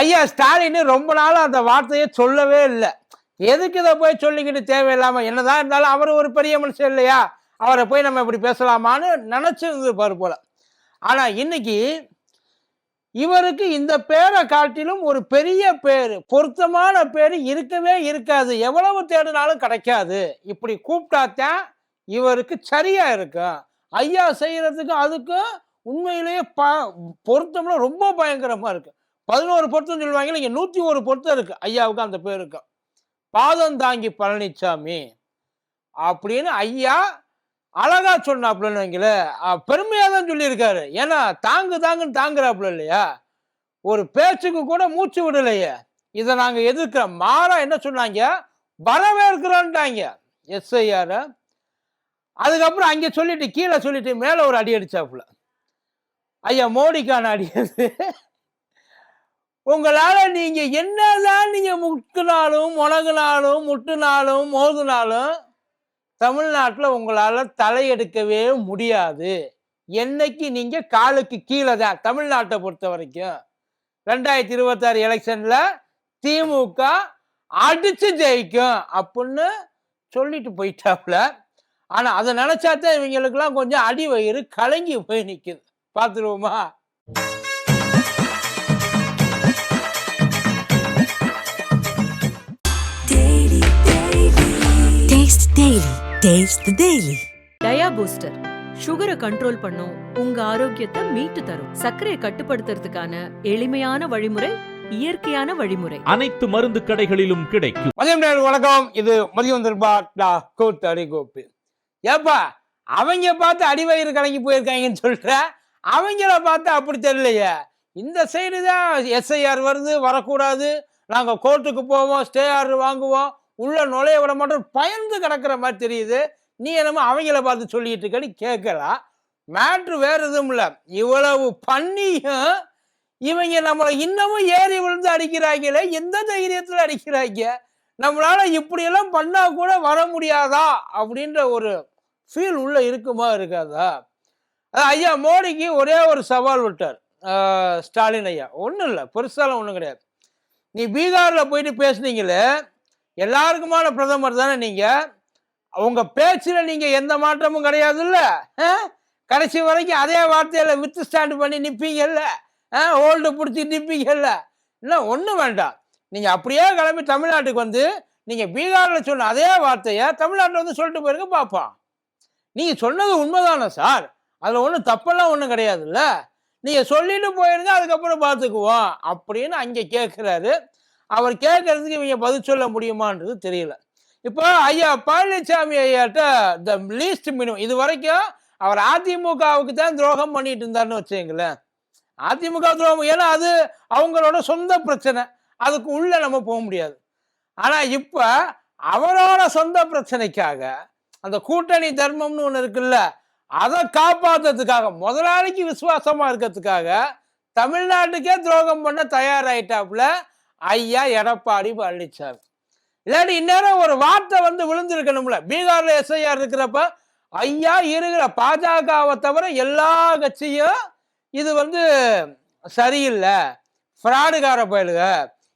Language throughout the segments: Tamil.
ஐயா ஸ்டாலின் ரொம்ப நாள் அந்த வார்த்தையை சொல்லவே இல்லை. எதுக்கு இதை போய் சொல்லிக்கிட்டு தேவையில்லாமல் என்னதான் இருந்தாலும் அவர் ஒரு பெரிய மனுஷன் இல்லையா? அவரை போய் நம்ம இப்படி பேசலாமான்னு நினைச்சிருந்து பாரு போல. ஆனால் இன்னைக்கு இவருக்கு இந்த பேரை காட்டிலும் ஒரு பெரிய பேர் பொருத்தமான பேர் இருக்கவே இருக்காது. எவ்வளவு தேடினாலும் கிடைக்காது. இப்படி கூப்பிட்டாத்தான் இவருக்கு சரியாக இருக்கும். ஐயா செய்கிறதுக்கு அதுக்கும் உண்மையிலேயே ப பொருத்தம்லாம் ரொம்ப பயங்கரமாக இருக்குது பதினோரு பொருத்தம் சொல்லுவாங்க. இங்கே நூற்றி ஒரு பொருத்தம் இருக்குது ஐயாவுக்கு அந்த பேருக்கு பாதம் தாங்கி பழனிசாமி அப்படின்னு ஐயா அழகா சொன்னாப்புலன்னு வைங்கள பெருமையாக தான் சொல்லியிருக்காரு. ஏன்னா தாங்கு தாங்குன்னு தாங்குறாப்புல இல்லையா? ஒரு பேச்சுக்கு கூட மூச்சு விடலையே. இதை நாங்கள் எதிர்க்கிறோம் மாறா என்ன சொன்னாங்க? வரவேற்கிறோன்ட்டாங்க. எஸ்ஐஆர். அதுக்கப்புறம் அங்கே சொல்லிட்டு கீழே சொல்லிட்டு மேலே ஒரு அடி அடிச்சாப்புல. ஐயா மோடிக்கான அடி அது. உங்களால் நீங்கள் என்னதான் நீங்கள் முட்டுனாலும் முனகுனாலும் முட்டுனாலும் மோதுனாலும் தமிழ்நாட்டில் உங்களால் தலையெடுக்கவே முடியாது. என்னைக்கு நீங்கள் காலுக்கு கீழே தான் தமிழ்நாட்டை பொறுத்த வரைக்கும். ரெண்டாயிரத்தி இருபத்தாறு எலெக்ஷனில் திமுக அடித்து ஜெயிக்கும் அப்படின்னு சொல்லிட்டு போயிட்டாப்புல ஆனால் அதை நினச்சாத்தான் இவங்களுக்கெல்லாம் கொஞ்சம் அடி வயிறு கலங்கி போய் நிற்குது பார்த்துருவோமா? Taste the Daily. Dia booster சுகரை கண்ட்ரோல் பண்ணும் உங்க ஆரோக்கியத்தை மீட்டு தரும். சர்க்கரையை கட்டுப்படுத்துறதுக்கான எளிமையான வழிமுறை இயற்கையான வழிமுறை. அனைத்து மருந்து கடைகளிலும் கிடைக்கும். மதியம் நேரம் வணக்கம். இது மதியம் திருப்பா கோத்து அடி கோப்பு ஏப்பா அவங்க பார்த்து அடிவயிறு கலங்கி போயிருக்காங்கன்னு சொல்ற அவங்கள பார்த்து அப்படி தெரியலையே. இந்த சைடு தான் எஸ்ஐஆர் வருது வரக்கூடாது. நாங்கள் கோர்ட்டுக்கு போவோம் ஸ்டே ஆர்டர் வாங்குவோம். உள்ள நுழைய விட மாட்டோம். பயந்து கிடக்கிற மாதிரி தெரியுது. நீ என்னமோ அவங்கள பார்த்து சொல்லிட்டு இருக்கன்னு கேட்கலாம் மேட்ரு வேற எதுவும் இல்லை. இவ்வளவு பண்ணியும் இவங்க நம்மளை இன்னமும் ஏறி விழுந்து அடிக்கிறாங்களே. எந்த தைரியத்தில் அடிக்கிறாங்க? நம்மளால இப்படியெல்லாம் பண்ணா கூட வர முடியாதா? அப்படின்ற ஒரு ஃபீல் உள்ள இருக்குமா இருக்காதா? ஐயா மோடிக்கு ஒரே ஒரு சவால் விட்டார். ஸ்டாலின் ஐயா. ஒன்றும் இல்லை. பெருசாலாம் ஒன்றும் கிடையாது. நீ பீகாரில் போயிட்டு பேசுனீங்களே எல்லாருக்குமான பிரதமர் தானே நீங்கள் உங்க பேச்சுல நீங்க எந்த மாற்றமும் கிடையாதுல்ல? ஆ? கடைசி வரைக்கும் அதே வார்த்தையில வித்து ஸ்டாண்ட் பண்ணி நிப்பீங்கல்ல? ஹோல்டு பிடிச்சி நிப்பீங்கல்ல? இல்லை ஒன்றும் வேண்டாம். நீங்க அப்படியே கிளம்பி தமிழ்நாட்டுக்கு வந்து நீங்க பீகாரில் சொன்ன அதே வார்த்தையை தமிழ்நாட்டில் வந்து சொல்லிட்டு போயிருங்க பார்ப்போம். நீங்க சொன்னது உண்மைதானே சார்? அதில் ஒன்றும் தப்பெல்லாம் ஒன்றும் கிடையாதுல்ல? நீங்க சொல்லிட்டு போயிருங்க அதுக்கப்புறம் பார்த்துக்குவோம் அப்படின்னு அங்கே கேட்குறாரு அவர் கேட்கறதுக்கு இவங்க பதில் சொல்ல முடியுமான்றது தெரியல. இப்போ ஐயா பழனிசாமி ஐயாட்ட த லீஸ்ட் மினிமம் இது வரைக்கும் அவர் அதிமுகவுக்கு தான் துரோகம் பண்ணிட்டு இருந்தாருன்னு வச்சுங்களேன் அதிமுக துரோகம் ஏன்னா அது அவங்களோட சொந்த பிரச்சனை. அதுக்கு உள்ள நம்ம போக முடியாது. ஆனால் இப்போ அவரோட சொந்த பிரச்சனைக்காக அந்த கூட்டணி தர்மம்னு ஒன்று இருக்குல்ல அதை காப்பாற்றுறதுக்காக முதலாளிக்கு விசுவாசமாக இருக்கிறதுக்காக தமிழ்நாட்டுக்கே துரோகம் பண்ண தயாராயிட்டாப்புல ஐயா எடப்பாடி பழனிசாமி இல்லாட்டி இந்நேரம் ஒரு வார்த்தை வந்து விழுந்திருக்கணும்ல. பீகார்ல எஸ்ஐஆர் இருக்கிறப்ப ஐயா இருக்கிற பாஜகவை தவிர எல்லா கட்சியும் இது வந்து சரியில்லை. ஃப்ராடுகார பயலுக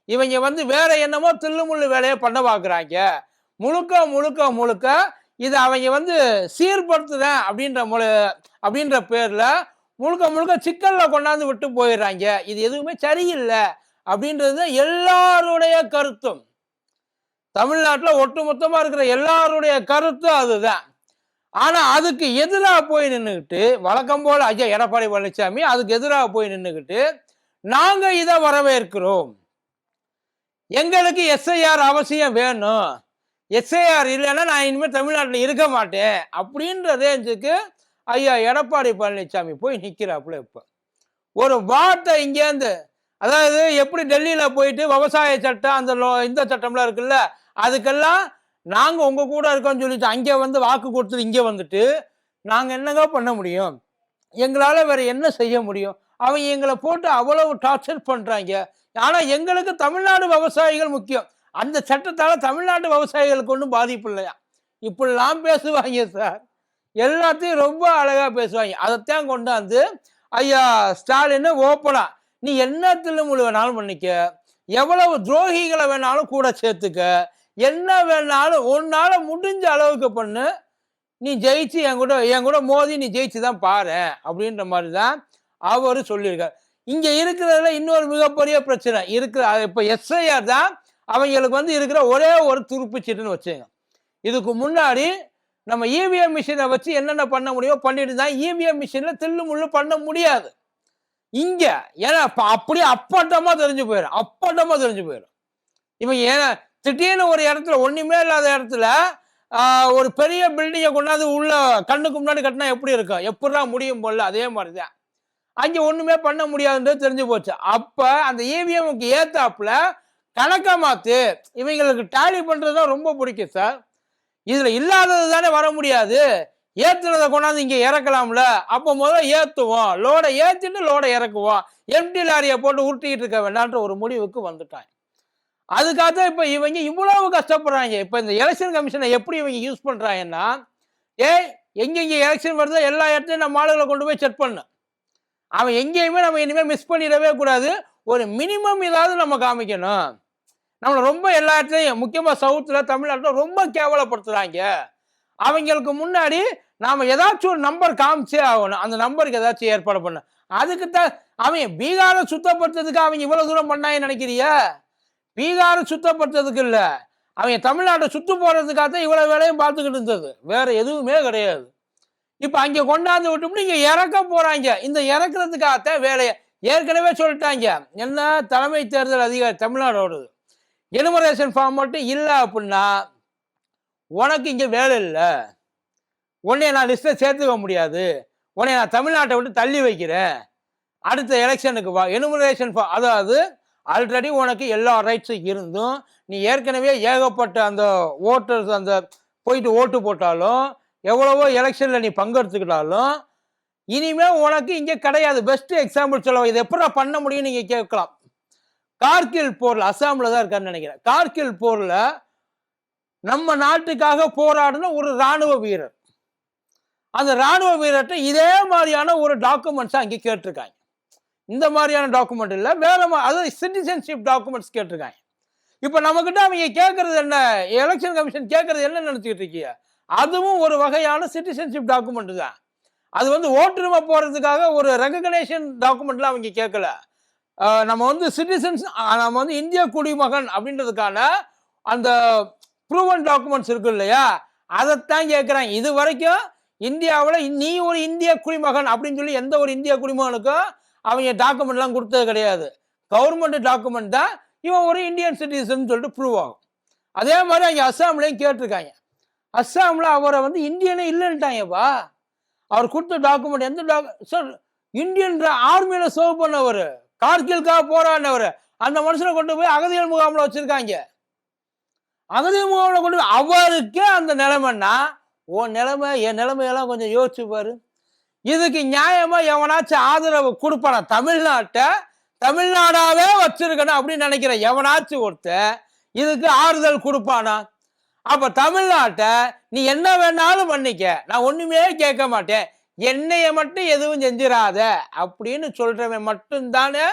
இவங்க வந்து வேற என்னமோ தில்லுமுள்ளு வேலையை பண்ண பார்க்குறாங்க. முழுக்க முழுக்க முழுக்க இது அவங்க வந்து சீர்படுத்துதேன் அப்படின்ற முழு அப்படின்ற பேரில் முழுக்க முழுக்க சிக்கலில் கொண்டாந்து விட்டு போயிடுறாங்க. இது எதுவுமே சரியில்லை. அப்படின்றது எல்லாருடைய கருத்தும். தமிழ்நாட்டில் ஒட்டுமொத்தமாக இருக்கிற எல்லாருடைய கருத்தும் அதுதான். ஆனால் அதுக்கு எதிராக போய் நின்றுக்கிட்டு வழக்கம் போல் ஐயா எடப்பாடி பழனிசாமி அதுக்கு எதிராக போய் நின்றுக்கிட்டு நாங்கள் இதை வரவேற்கிறோம். எங்களுக்கு எஸ்ஐஆர் அவசியம் வேணும். எஸ்ஐஆர் இல்லைன்னா நான் இனிமேல் தமிழ்நாட்டில் இருக்க மாட்டேன். அப்படின்ற ரேஞ்சுக்கு ஐயா எடப்பாடி பழனிசாமி போய் நிற்கிறாப்புல இப்போ. ஒரு வார்த்தை இங்கேருந்து அதாவது எப்படி டெல்லியில் போயிட்டு விவசாய சட்டம் அந்த லோ இந்த சட்டம்லாம் இருக்குல்ல அதுக்கெல்லாம் நாங்கள் உங்கள் கூட இருக்கோம்னு சொல்லிட்டு அங்கே வந்து வாக்கு கொடுத்துட்டு இங்கே வந்துட்டு நாங்கள் என்னங்க பண்ண முடியும்? எங்களால் வேறு என்ன செய்ய முடியும்? அவங்க எங்களை போட்டு அவ்வளவு டார்ச்சர் பண்ணுறாங்க ஆனால் எங்களுக்கு தமிழ்நாடு விவசாயிகள் முக்கியம். அந்த சட்டத்தால் தமிழ்நாட்டு விவசாயிகளுக்கு ஒன்றும் பாதிப்பு இல்லையா? இப்படிலாம் பேசுவாங்க சார். எல்லாத்தையும் ரொம்ப அழகாக பேசுவாங்க. அதைத்தான் கொண்டாந்து ஐயா ஸ்டாலின் ஓப்பனாக நீ என்ன தில்லுமுழு வேணாலும் பண்ணிக்க எவ்வளவு துரோகிகளை வேணாலும் கூட சேர்த்துக்க. என்ன வேணாலும் உன்னால முடிஞ்ச அளவுக்கு பண்ணு. நீ ஜெயிச்சு என் கூட என் கூட மோதி நீ ஜெயிச்சு தான் பாரு அப்படின்ற மாதிரி தான் அவர் சொல்லியிருக்கார். இங்கே இருக்கிறதுல இன்னொரு மிகப்பெரிய பிரச்சனை. இருக்கிற இப்போ எஸ்ஐஆர் தான் அவங்களுக்கு வந்து இருக்கிற ஒரே ஒரு துருப்புச்சீட்டுன்னு வச்சுங்க இதுக்கு முன்னாடி நம்ம இவிஎம் மிஷினை வச்சு என்னென்ன பண்ண முடியுமோ பண்ணிட்டு தான் இவிஎம் மிஷினில் தில்லு முள்ளு பண்ண முடியாது. இங்க. ஏன்னா அப்படியே அப்பட்டமா தெரிஞ்சு போயிடும் அப்பட்டமா தெரிஞ்சு போயிடும் இவன் ஏன்னா திடீர்னு ஒரு இடத்துல ஒண்ணுமே இல்லாத இடத்துல ஒரு பெரிய பில்டிங்கை கொண்டாந்து உள்ள கண்ணுக்கு முன்னாடி கட்டினா எப்படி இருக்கும்? எப்படிலாம் முடியும் போல? அதே மாதிரி தான் ஒன்றுமே பண்ண முடியாதுன்றது தெரிஞ்சு போச்சு. அப்போ அந்த இவிஎம்க்கு ஏத்தாப்புல கணக்கை மாற்று இவங்களுக்கு டேலி பண்ணுறது தான் ரொம்ப பிடிக்கும் சார் இதில் இல்லாதது தானே வர முடியாது. ஏத்துனதை கொண்டாந்து இங்க இறக்கலாம்ல? அப்போ முதல்ல ஏத்துவோம். லோடை ஏத்திட்டு லோடை இறக்குவோம். எம்டி லாரியை போட்டு உருட்டிக்கிட்டு இருக்க வேண்டான்ற ஒரு முடிவுக்கு வந்துட்டாங்க அதுக்காக தான் இப்ப இவங்க இவ்வளவு கஷ்டப்படுறாங்க. இப்ப இந்த எலெக்ஷன் கமிஷனை எப்படி இவங்க யூஸ் பண்றாங்கன்னா ஏய் எங்கெங்க எலெக்ஷன் வருதோ எல்லா இடத்துலையும் நம்ம ஆளுகளை கொண்டு போய் செக் பண்ணு. அவன் எங்கேயுமே நம்ம இனிமேல் மிஸ் பண்ணிடவே கூடாது. ஒரு மினிமம் ஏதாவது நம்ம காமிக்கணும். நம்மளை ரொம்ப எல்லா இடத்துலையும் முக்கியமாக சவுத்தில் தமிழ்நாட்டில் ரொம்ப கேவலப்படுத்துகிறாங்க அவங்களுக்கு முன்னாடி நாம் ஏதாச்சும் ஒரு நம்பர் காமிச்சே ஆகணும். அந்த நம்பருக்கு ஏதாச்சும் ஏற்பாடு பண்ண அதுக்கு தான் அவன் பீகாரை சுத்தப்படுத்துறதுக்கு அவங்க இவ்வளோ தூரம் பண்ணாங்கன்னு நினைக்கிறியா? பீகாரை சுத்தப்படுத்துறதுக்கு இல்லை. அவங்க தமிழ்நாட்டை சுத்து போகிறதுக்காக தான் இவ்வளோ வேலையும் பார்த்துக்கிட்டு இருந்தது. வேற எதுவுமே கிடையாது. இப்போ அங்கே கொண்டாந்து விட்டு இங்கே இறக்க போகிறாங்க இந்த இறக்குறதுக்காகத்தான் வேலையை ஏற்கனவே சொல்லிட்டாங்க. என்ன தலைமை தேர்தல் அதிகாரி தமிழ்நாடோடது. எனுமரேஷன் ஃபார்ம் மட்டும் இல்லை அப்படின்னா உனக்கு இங்கே வேலை இல்லை. உன்னைய நான் லிஸ்ட்டில் சேர்த்துக்க முடியாது. உன்னை நான் தமிழ்நாட்டை விட்டு தள்ளி வைக்கிறேன். அடுத்த எலெக்ஷனுக்கு வா. எனுமரேஷன் அதாவது ஆல்ரெடி உனக்கு எல்லா ரைட்ஸும் இருந்தும் நீ ஏற்கனவே ஏகப்பட்ட அந்த ஓட்டர்ஸ் அந்த போயிட்டு ஓட்டு போட்டாலும் எவ்வளவோ எலெக்ஷனில் நீ பங்கெடுத்துக்கிட்டாலும் இனிமேல் உனக்கு இங்கே கிடையாது. பெஸ்ட் எக்ஸாம்பிள் சொல்ல இது எப்படா பண்ண முடியும்னு நீங்கள் கேட்கலாம். கார்கில் போரில் அஸ்ஸாமில் தான் இருக்கான்னு நினைக்கிறேன். கார்கில் போரில் நம்ம நாட்டுக்காக போராடின ஒரு ராணுவ வீரர். அந்த ராணுவ வீரர்கிட்ட இதே மாதிரியான ஒரு டாக்குமெண்ட்ஸ் அங்கே கேட்டிருக்காங்க. இந்த மாதிரியான டாக்குமெண்ட் இல்லை வேற அதாவது சிட்டிசன்ஷிப் டாக்குமெண்ட்ஸ் கேட்டிருக்காங்க. இப்போ நம்மக்கிட்ட அவங்க கேட்கறது என்ன? எலெக்ஷன் கமிஷன் கேட்கறது என்ன நினச்சிக்கிட்டு இருக்கீங்க அதுவும் ஒரு வகையான சிட்டிசன்ஷிப் டாக்குமெண்ட் தான். அது வந்து ஓட்டுரிமை போகிறதுக்காக ஒரு ரெகக்னேஷன் டாக்குமெண்ட்லாம் அவங்க கேட்கல. நம்ம வந்து சிட்டிசன்ஸ் நம்ம வந்து இந்திய குடிமகன் அப்படின்றதுக்கான அந்த ப்ரூவன் டாக்குமெண்ட்ஸ் இருக்கு இல்லையா? அதைத்தான் கேட்குறாங்க இது வரைக்கும் இந்தியாவில் நீ ஒரு இந்திய குடிமகன் அப்படின்னு சொல்லி எந்த ஒரு இந்திய குடிமகனுக்கும் அவங்க டாக்குமெண்ட்லாம் கொடுத்தது கிடையாது. கவர்மெண்ட் டாக்குமெண்ட் தான் இவன் ஒரு இந்தியன் சிட்டிசன் சொல்லிட்டு ப்ரூவ் ஆகும். அதே மாதிரி அங்கே அஸ்ஸாம்லேயும் கேட்டிருக்காங்க. அஸ்ஸாமில் அவரை வந்து இந்தியனே இல்லைன்ட்டாங்கப்பா. அவர் கொடுத்த டாக்குமெண்ட் எந்த டாக் சார் இந்தியன் ஆர்மியில் சர்வ் பண்ணவர் கார்கில்காக போராடினவர் அந்த மனுஷனை கொண்டு போய் அகதிகள் முகாமில் வச்சுருக்காங்க. அகதிகள் கொண்டு அவருக்கே அந்த நிலைமைன்னா உன் நிலைமை என் நிலைமையெல்லாம் கொஞ்சம் யோசிச்சு பாரு. இதுக்கு நியாயமா எவனாச்சும் ஆதரவு கொடுப்பானா தமிழ்நாட்டை தமிழ்நாடாவே வச்சிருக்கணும் அப்படின்னு நினைக்கிற எவனாச்சும் ஒருத்தர் இதுக்கு ஆறுதல் கொடுப்பானா? அப்ப தமிழ்நாட்டை நீ என்ன வேணாலும் பண்ணிக்க. நான் ஒண்ணுமே கேட்க மாட்டேன். என்னைய மட்டும் எதுவும் செஞ்சிடாத அப்படின்னு சொல்றவன் மட்டும்தானே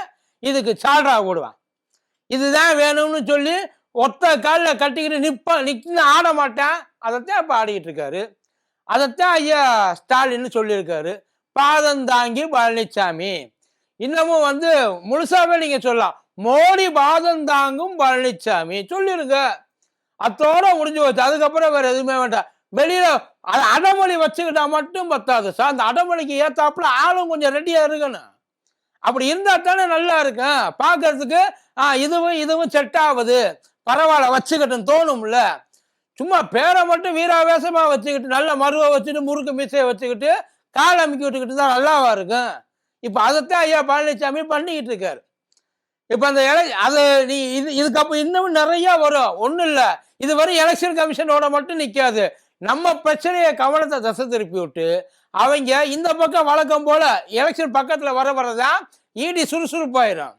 இதுக்கு சால்ரா போடுவான். இதுதான் வேணும்னு சொல்லி ஒத்த காலில் கட்டிக்கிட்டு நிற்ப நிற்க ஆட மாட்டேன். அதைத்தான் இப்போ ஆடிக்கிட்டு இருக்காரு. அதைத்தான் ஐயா ஸ்டாலின் சொல்லியிருக்காரு. பாதம் தாங்கி பழனிசாமி இன்னமும் வந்து முழுசாவே நீங்கள் சொல்லலாம். மோடி பாதம் தாங்கும் பழனிசாமி சொல்லிருங்க. அத்தோட முடிஞ்சு போச்சு. அதுக்கப்புறம் வேற எதுவுமே வேண்டாம். வெளியில அது அடமொழி வச்சுக்கிட்டா மட்டும் பத்தாது சார். அந்த அடமொழிக்கு ஏத்தாப்புல ஆளும் கொஞ்சம் ரெடியா இருக்கணும். அப்படி இருந்தா தானே நல்லா இருக்கும். பார்க்கறதுக்கு இதுவும் இதுவும் செட் ஆகுது. பரவாயில்ல வச்சுக்கிட்டும் தோணும்ல. சும்மா பேரை மட்டும் வீராவேசமா வச்சுக்கிட்டு நல்ல மருவை வச்சுட்டு முறுக்கு மீசையை வச்சுக்கிட்டு கால் அமுக்கி விட்டுக்கிட்டு தான் நல்லாவா இருக்கும்? இப்போ அதைத்தான் ஐயா பழனிசாமி பண்ணிக்கிட்டு இருக்காரு. இப்போ அந்த எலக் அது நீ இது இதுக்கப்புறம் இன்னமும் நிறையா வரும். ஒன்றும் இல்லை. இது எலெக்ஷன் கமிஷனோட மட்டும் நிற்காது நம்ம பிரச்சனையை கவனத்தை தசை திருப்பி விட்டு அவங்க இந்த பக்கம் வழக்கம் போல் எலெக்ஷன் பக்கத்தில் வர வரதான் இடி சுறுசுறுப்பாயிரும்.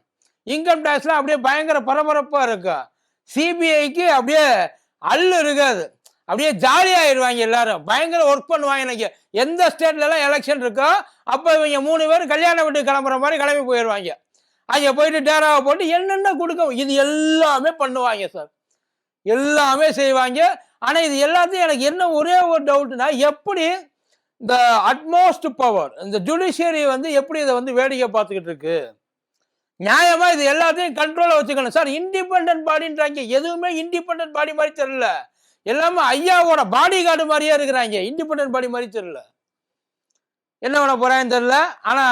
இன்கம் டேக்ஸ்லாம் அப்படியே பயங்கர பரபரப்பாக இருக்கும். சிபிஐக்கு அப்படியே அள்ளு இருக்காது. அப்படியே ஜாலியாயிடுவாங்க எல்லாரும். பயங்கர ஒர்க் பண்ணுவாங்க எனக்கு எந்த ஸ்டேட்லலாம் எலெக்ஷன் இருக்கோ அப்போ இவங்க மூணு பேர் கல்யாண வீட்டுக்கு கிளம்புற மாதிரி கிளம்பி போயிடுவாங்க. அங்கே போயிட்டு டேராவை போட்டு என்னென்ன கொடுக்க இது எல்லாமே பண்ணுவாங்க சார் எல்லாமே செய்வாங்க. ஆனால் இது எல்லாத்தையும் எனக்கு என்ன ஒரே ஒரு டவுட்னா எப்படி இந்த அட்மோஸ்ட் பவர் இந்த ஜுடிஷியரி வந்து எப்படி இதை வந்து வேடிக்கை பார்த்துக்கிட்டு இருக்கு? நியாயமா இது எல்லாத்தையும் கண்ட்ரோல வச்சுக்கணும். சார் இண்டிபெண்டன்ட் பாடின்றாங்க எதுவுமே இண்டிபெண்டன்ட் பாடி மாதிரி தெரியல. எல்லாமே ஐயாவோட பாடி கார்டு மாதிரியே இருக்கிறாங்க. இண்டிபெண்டன்ட் பாடி மாதிரி தெரியல. என்ன பண்ண போறாங்கன்னு தெரியல. ஆனா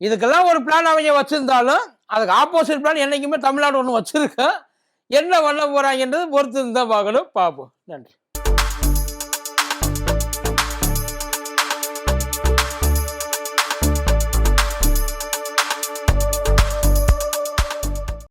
இதுக்கெல்லாம் ஒரு பிளான் அவங்க வச்சிருந்தாலும் அதுக்கு ஆப்போசிட் பிளான் என்னைக்குமே தமிழ்நாடு ஒன்று வச்சிருக்கேன் என்ன பண்ண போறாங்கன்றது பொறுத்து தான் பார்க்கணும். பார்ப்போம். நன்றி.